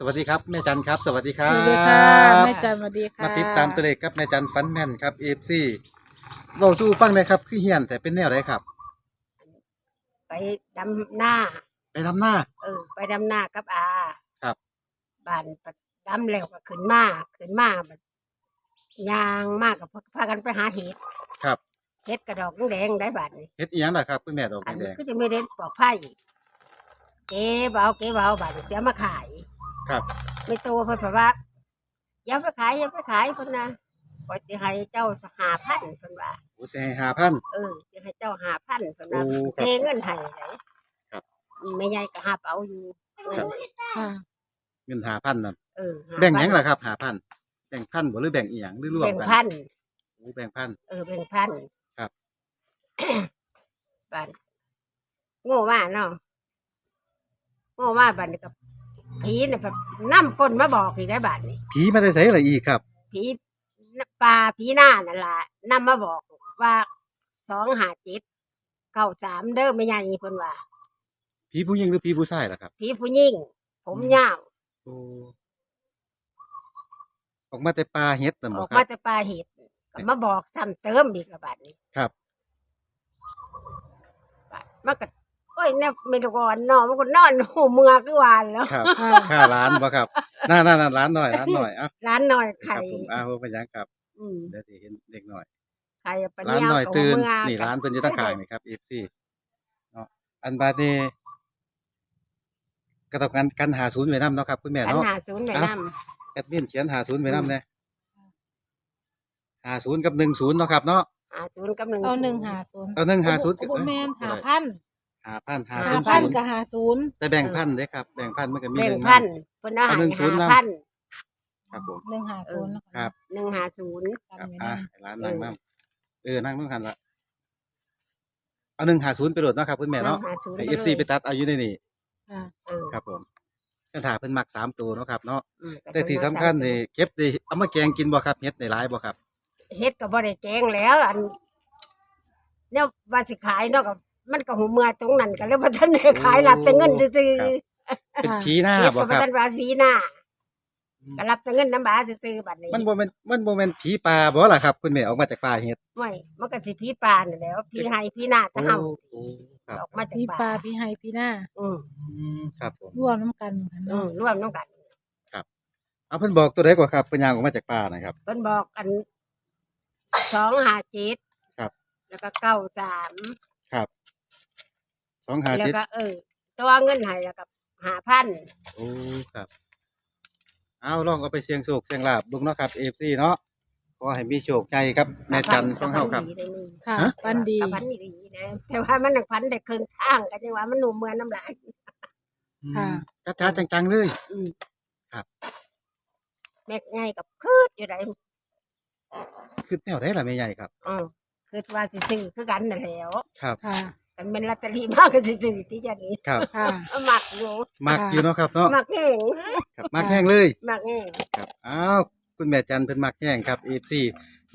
สวัสดีครับแม่จันครับ สวัสดีครับสวัสดีค่ะแม่จันสวัสดีค่ะมาติดตามตัวเลขกับแม่จันฟันแม่นครับเอฟซีเราสู้ฟังเลยครับคือเฮียนแต่เป็นแนวไหนครับ ไปดำหน้า ไปทำหน้า เออ ไปดำหน้ากับอาครับ บ้านปะดำแล้วก็ขึ้นมาขึ้นมาบัดยางมากกับพากันไปหาเห็ดครับเห็ดกระดอกแดงได้บาดนี้เฮ็ดอีหยังล่ะครับคุณแม่ดอกอันแดงก็จะไม่ได้ปลอกไผ่เก๋เบเอาเก๋เบเอาบาดนี้เสียมาขาย ครับ ไม่โตเพิ่นบอกว่าอย่าไปขายอย่าไปขายเพิ่นนะก็จะให้เจ้าหาพันเพิ่นว่าโอ้สิให้หาพัน เออจะให้เจ้าหาพันเพิ่นว่าโอ้ครับเทเงินให้ไหนครับไม่ใหญ่ก็หาเอาอยู่เงินค่ะ เงินหาพันนั่นเออาแบ่งหยังพันล่ะครับหาพันแบ่งพันบ่หรือแบ่งอีหยังหรือรวมแบ่งกันพัน โอ้แบ่งพัน เออแบ่งพันครับบ้านโง่มากเนาะโง่มากบ้านนี้กับ ผีเนี่ยแบบน้ำก้นมาบอกอีกได้บ้านนี้ผีมาได้ไสล่ะอีกครับ ผีปลาผีหน้านั่นล่ะนำมาบอกว่าสองหาเจ็ดเก้าสามเด้อไม่ใหญ่เพิ่นว่าผีผู้หญิงหรือผีผู้ชายล่ะครับ ผีผู้หญิงผมยาวโอ้ออกมาแต่ปลาเฮ็ดนั่นอบ่อกคมารับ แต่ปลาเห็ดก็มาบอกซ้ำเติมอีกละบาดนี้ครับ บาดมันก็โอ้ ยเนี่ยไม่ต้องก่อนนอนมันก็นอนหูเมือคือวานแล้วครับค่ะค่าร้านบ่ครับน่าๆๆร้านหน่อยร้านหน่อยเอ้าร้านหน่อยครัไข่บผมอ้าวเป็นหยังครับอืมเดี๋ยวสิเห็นเด็กหน่อยไข่ปลาร้านเนียวหน่อยกับตื่นหัวเมือนี่กับร้านเพิ่นอยู่ตั้งข้างนี่ครับ FC เนาะอันบาดนี้ก็ต้องการกันหาศูนย์ไว้นำเนาะครับคุณแม่ปัญเนาะหาศูนย์แม่อะน้แอดมินเขียนหาศูนย์ไว้นำแน่หาศูนย์กับ10เนาะครับเนาะำหาศูนย์กับหนึ่งเอาหนึ่งศูย์หาศูนย์เอาหนึ่งหาศูนย์โอ้โแมนหาพัน หาพันหาหาศูนย์พันศูนย์กับหาศูนย์แต่แบ่งพันเด้ครับ แบ่งพันมันก็มีแบ่หงนึ่งพันนเพิ่นเอาเอาใหาหนึ่งศูนย์หานะพันำครับผม หนึ่งหาศูนย์ครับ หนึ่งหาศูนย์กันไว้อะนะให้ร้านนั่งนํเออนั่งต้องหันละเอาหนึ่งหาศูนย์ไปโหลดเนาะครับคุณแม่เนาะหาศูนย์ให้ไปเอฟซีไปตัดเอาอยู่ในนี่ค่ะเออครับผมกันถาเพิ่นมักสามตัวเนาะครับเนาะอืมแต่ที่สำคัญนี่เก็บได้เอามาแกงกินบ่ครับเฮ็ดได้หลายบ่ครับ เฮ็ดก็บ่ได้แจ้งแล้ว อันเนี่ยว่าสิขายเนาะก็ มันก็หูเมือตรงนั้นก็เลยบ่ทันได้ขายรับแต่เงินซื่อครับๆเป็นผีหน้าเฮ็ดบ่ก็คบ่รับ ทันว่าสีหน้าก็รับแต่เงินน้ำบาซื่อๆบัดนี้มันบ่แม่นมันบ่แม่นผีป่าบ่ล่ะครับ คุณแม่ออกมาจากป่าเฮ็ดไม่มันก็สิผีป่านี่แหล้วผีไห้ผีหน้าตะเฮาโอ้ครับ ออกมาจากพี่ปป่าลาพี่ไฮพี่หน้าอืมอืมครับผมร่วมน้ำกันค่ะอืเนาะมร่วมน้ำกันเอาเพิ่นบอกตัวใดกว่าครับเพิ่นย่างออกมาจากป่านะครับ เพิ่นบอกกันสองหาเจ็ดครับ แล้วก็เก้า สามครับสองหาแล้วเจ็ดก็เออตัวเงินให้แล้วก็หาพันโอ้ครับ เอาลองเอาไปเสี่ยงโชคเสี่ยงลาบเบิ่งเนาะครับ FC เนาะขอให้มีโชคใหญ่ครับแม่จันของเฮาครับได้นี่ค่ะฮะปันดีกับพันดีนะแต่ว่ามันหนักพันได้ครึ่งข้างกันจังว่ามันหนุ่มเมืองน้ำลาย ค่ะจ้าจ้าจังๆเลย อืมครับ แม่ง่ายกับคืดอยู่ไหนคือแนวใดล่ะแม่ใหญ่ครับอือคือว่าสิซื้อคือกันนั่นแหล้ว ครับ ค่ะ กันเป็นลอตเตอรี่มากก็สิซื้อที่จะนี้ครับค่ะเอามักอยู่มักอยู่เนาะครับเนาะมักแห้งครับมักแห้งเลยมักแห้งครับอ้าวคุณแม่จันเพิ่นมักแห้งครับ FC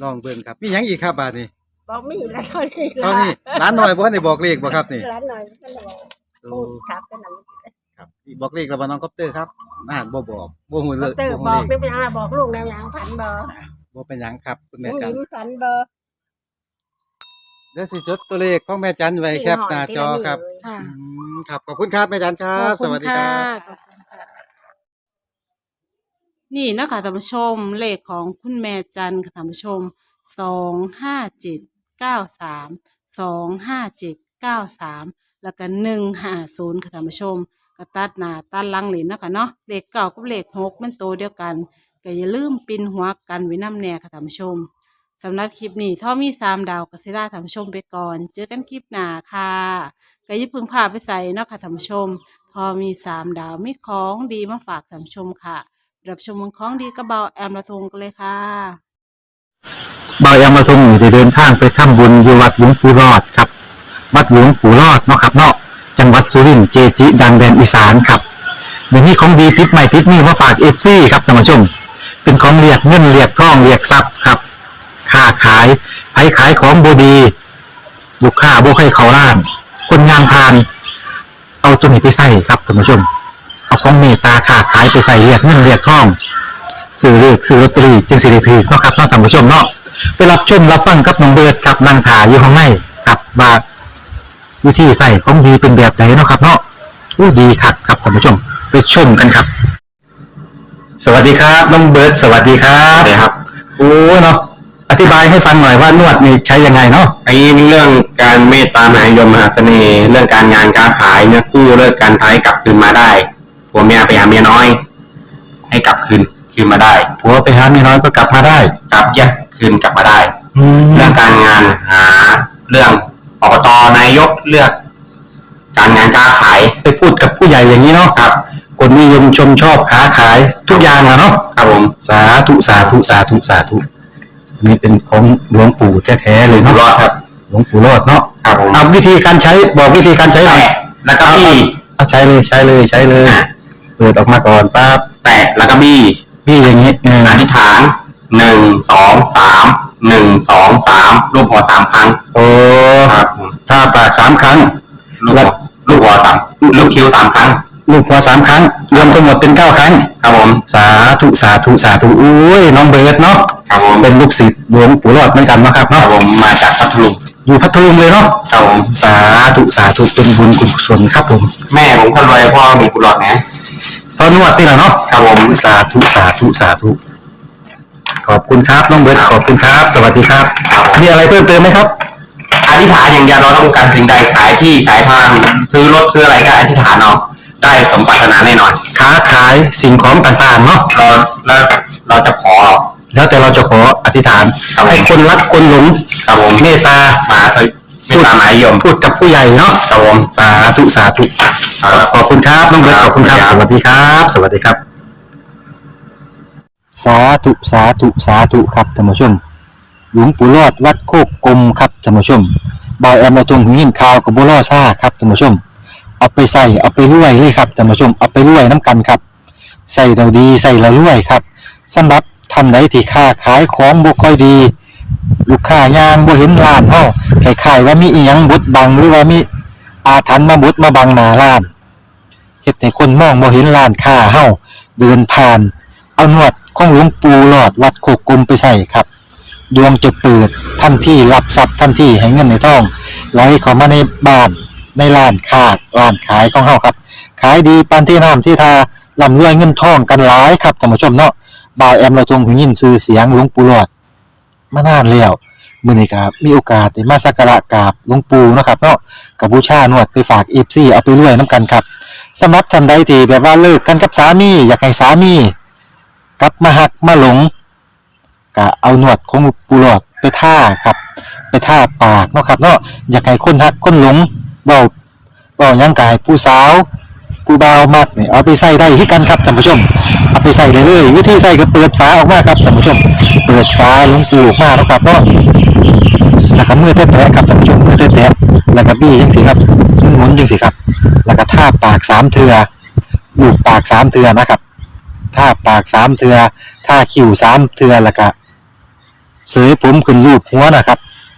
ลองเบิ่งครับมีหยังอีกครับบาดนี้บอกมีแล้วตอนนี้ตอนนี้ร้านน้อยบ่ทันได้บอกเลขบ่ครับนี่ร้านหน่อยก็เลยบอกโอ้พูดครับกันนั้นครับอีกบอกเลขแล้วบ่น้องคอปเตอร์ครับน่านบ่บอกบ่ฮู้เลยเตอร์บ่บฮู้อกเลนี่ขเป็นอะไรบอกลูกแนวอย่างพันบอบ่เป็นหยังครับคุณหแม่มูจัน ยิ้มพันบอ เดี๋ยวสิจดตัวเลขของแม่จันไว้แคปหน้าจอครับค่ะอืมครับขอบคุณครับแม่จันครัขบอบสคุณวัสดีคค่ะรับ ขอบคุณค่ะนี่นะคะท่านผู้ชมเลขของคุณแม่จันค่ะท่านผู้ชมสองห้าเจ็ดเก้าสามสองห้าเจ็ดเก้าสามแล้วก็หนึ่งห้าศูนย์ค่ะท่านผู้ชมก็ตัดหน้าตัดหลังเหรียญนะคะเนาะเลขเก้ากับเลขหกมันโตวเดียวกันก็อย่าลืมปินหัวกันไว้น้ำแน่ค่ะท่านผู้ชม สำหรับคลิปนี้ถ้ามีสามดาวก็สิลาท่านผู้ชมไปก่อน เจอกันคลิปหน้าค่ะก็อย่าเพึ่งพาไปใส่เนาะค่ะท่านผู้ชมพอมีสามดาวมีของดีมาฝากท่านผู้ชมค่ะรับชมของดีกระเบาแอมละทงกันเลยค่ะ บายามาทรงอยู่ได้เดินทางไปทำบุญอยู่วัดหลวงปู่รอดครับ วัดหลวงปู่รอดเนาะครับเนาะจังหวัดสุรินทร์เจจิ ดังแดนอีสานครับเดี๋ยวนี้ของดีติดใหม่ติดนี่มาฝากเอฟซีครับท่านผู้ชม เป็นของเรียกเงินเรียกทองเรียกทรัพย์ครับาขายไผขายของบดีลูกค้าบุคให้เขาล้าน คนงานพาน เอาตัวนี้ไปใส่ครับท่านผู้ชม เอเอาของเมตตาค้าขายไปใส่เรียกเงินเรียกทองซื้อเลือกซื้อลอตเตอรี่จึงสิริพีเนาะครับเนาะท่านผู้ชมเนาะไปรับชมรับฟังกับน้องเบิร์ดกับนางถาอยู่ข้างในกับว่าวิธีใส่ของดีเป็นแบบไหนเนาะครับเนาะอู้ดีคักครับท่านผู้ชม ไปชมกันครับ สวัสดีครับน้องเบิร์ดสวัสดีครับ สวัสดีครับ โอ้เนาะอ ธิบายให้ฟังหน่อยว่านวดนี่ใช้ยังไงเนาะไอ้เรื่องการเมตตามหานิยมมหาเสน่ห์เรื่องการงานการขายเนี่ยกู้เลิกการท้ายกลับคืนมาได้ผัวเมียไปหาเมียน้อย ให้กลับคืนคืนมาได้ผัวไปหาเมียน้อยก็กลับมาได้กลับแยกคืนกลับมาได้แล้เรื่วองการงานหาเรื่องอบตนายกเลือก การงานการขายไปพูดกับผู้ใหญ่อย่างนี้เนาะครับคนนิยมชมชอบค้าขายทุกอย่างอะเนาะครับผมสาธุสาธุสาธุสาธุอัน นี้เป็นของหลวงปู่แท้ๆเลยอยู่เนาะรอดครับ หลวงปู่รอดเนาะครับผมเอาวิธีการใช้บอกวิธีการใช้หน่อยแตะแล้วก็บี้เอาใช้เลยใช้เลยใช้เลยเปิดออกมาก่อนปั๊บแตะแล้วก็บี้พี่อย่างนี้เอออธิษฐานหนึ่งสองสามหนึ่งสองสามรูปหัวสามครั้งโอ้ครับผมถ้าปากสามครั้ง ลูกหัวลูกหัวสามลูกคิ้วสามครั้ง ลูกหัวสามครั้ง รวมทั้งหมดเป็นเก้าครั้ง ครับผม สาธุสาธุสาธุอุ้ยน้องเบิร์ดเนาะครับผมเป็นลูกศิษย์หลวงปู่รอดเหมือนกันเนาะครับครับเนาะผมมาจากพัทลุงอยู่พัทลุงเลยเนาะครับผมสาธุสาธุเป็นบุญกุศลครับผมแม่ผมคนรวยพ่อมีกุหลาบนะตอนนวดนี่แหละเนาะครับผมสาธุสาธุสาธุขอบคุณครับน้องเบิร์ตขอบคุณครับ สวัสดีครับมีอะไรเพิ่มเติมไหมครับ อธิษฐานอย่างเดียวเราต้องการสิ่งใดขายที่ขายทางซื้อรถซื้ออะไรก็อธิษฐานเอา ได้สมปรารถนาแน่นอนค้าขายสิ่งของต่างๆเนาะเราแล้วเราจะขอ แล้วแต่เราจะขออธิษฐานให้คนรักคนหลงครับผมเมตตามาไม่ตามหมายยมพูดกับผู้ใหญ่เนาะครับผม สาธุสาธุขอบคุณครับน้องเบิร์ตขอบคุณครับ สวัสดีครับ สวัสดีครับ สาธุสาธุสาธุครับท่านผู้ชม หลวงปู่รอดวัดโคกกลมครับท่านผู้ชมบอยแอมมาตรงหูยินข่าวกับบัวล่อซ่าครับท่านผู้ชม เอาไปใส่เอาไปรวยเลยครับท่านผู้ชมเอาไปรวยน้ำกันครับใส่เราดีใส่เรารวยครับสำหรับท่านใดที่ค้าขายของบ่ค่อยดี ลูกค้ายางบ่เห็นร้านเฮาคล้ายๆว่ามีอีหยังบดบังหรือว่ามีอาถรรพ์มาบดมาบังหน้าร้านเฮ็ดให้คนมองบ่เห็นร้านค้าเฮาเดินผ่าน เอาหนวดของหลวงปู่หลอดวัดโคกกลมไปใส่ครับ ดวงจะเปิดทันที่รับทรัพย์ทันที่ให้เงินในท้องไหลเข้ามาในบ้าน ในร้านค้าร้านขายของเฮาครับ ขายดีปานที่น้ำที่ทาร่ำรวยเงินทองกันหลายครับท่านผู้ชมเนาะบ่าวแอมเราทรงหูยินชื่อเสียงหลวงปู่หลอดมานานแล้วมื้อนี้ครับมีโอกาสได้มาสักการะกราบหลวงปู่เนาะครับเนาะกับบูชาหนวดไปฝาก FC เอาไปรวยน้ำกันครับสำหรับท่านใดที่แบบว่าเลิกกันกับสามี อยากให้สามีกลับมาหักมาหลงก็เอาหนวดของปูหลอดไปท่าครับ ไปท่าปากเนาะครับเนาะอยากให้คนหักคนหลง เบาเบายังกายผู้สาวผู้บ่ามักนี่เอาไปใส่ได้ที่กันครับท่านผู้ชม เอาไปใส่เลยเลยวิธีใส่ก็เปิดฝาออกมาครับท่านผู้ชม เปิดฝาลงปูออกมาเนาะครับเนาะแล้วก็มือแตะๆครับท่านผู้ชมมือแตะๆแล้วก็บี้จังสิครับมือหมุนจังสิครับ แล้วก็ท่าปากสามเทือลูบปากสามเทือนะครับท่าปากสามเทือท่าคิ้วสามเทือแล้วก็เสยผมขึ้นรูปหัวนะครับ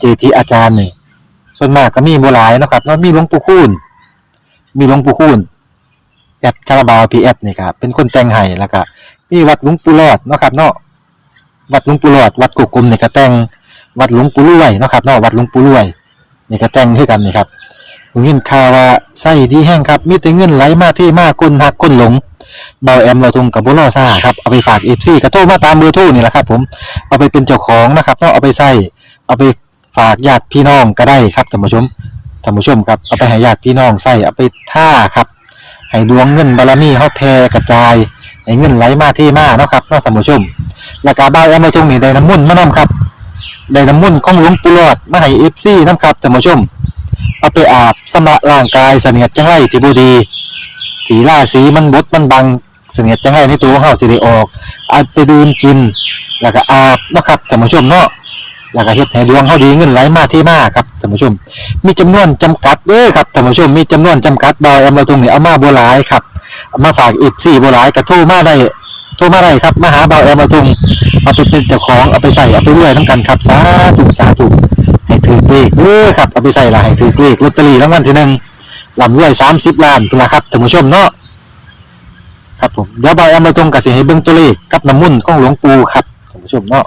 เจทีอาจารย์นี่ ส่วนมากก็มีบ่หลายนาะครับเนาะมีหลวงปู่คูณมีหลวงปู่คูณแอดคาราบาวพีแอดนี่ครับเป็นคนแต่งให้แล้วก็มีวัดหลวงปู่รอดเนาะครับ เนาะวัดหลวงปู่รอด วัดกุกกลมนี่ก็แต่งวัดหลวงปู่รวยเนาะครับเนาะวัดหลวงปู่รวยนี่ก็แต่งให้กันนี่ครับผมยินข่าวว่าไส้ดีแห้งครับ มีแต่เงินไหลมาที่มากคนหักคนหลงเบาแอมเราทงกับบุรอซ่าครับเอาไปฝากเอฟซีกระโทรมาตามเบอร์โทรนี่แหละครับ ผมเอาไปเป็นเจ้าของนะครับต้องเอาไปใส่เอาไป ฝากญาติพี่น้องก็ได้ครับท่านผู้ชมท่านผู้ชมครับเอาไปให้ญาติพี่น้องใส่เอาไปท่าครับให้ดวงเงินบารมีเขาแผ่กระจายให้เงินไหลมาที่มาเนาะครับเนาะท่านผู้ชมแล้วก็เบาแอมเราทงนี่ได้น้ำมุ่นมานํครับได้น้ำมุ่นของหลวงปู่หลอดมาให้เอฟซีนํครับท่านผู้ชมเอาไปอาบสำระร่างกายเสนียดจังไรที่บูดีสีล่าสีมันบดมันบังเสนียดจังไรในตัวของเฮาสิได้ออกเอาไปดื่มกิน แล้วก็อาบนะครับท่านผู้ชมเนาะ แล้วก็เฮ็ดให้ดวงเฮาดีเงินไหลมาที่มาครับท่านผู้ชม มีจำนวนจำกัดเด้อครับท่านผู้ชมมีจำนวนจำกัดดอยเอามาตรงนี้เอามาบ่หลายครับเอามาฝากอีก4บ่หลายก็โทรมาได้โทรมาได้ครับมาหาเบาแอมมาตรงเอาไปเป็นเจ้าของเอาไปใส่เอาไปรวยนํกันครับสาธุสาธุให้ถือเลขเด้อครับเอาไปใส่ละให้ถือเลขลอตเตอรี่รางวัลที่หนึ่งลำรวย30ล้านพุ่นล่ะครับท่านผู้ชมเนาะครับผมเดี๋ยวบอยเอามาตรงกับสิให้เบิ่งตัวเลขกับน้ำมุ่นของหลวงปู่ครับท่านผู้ชมเนาะ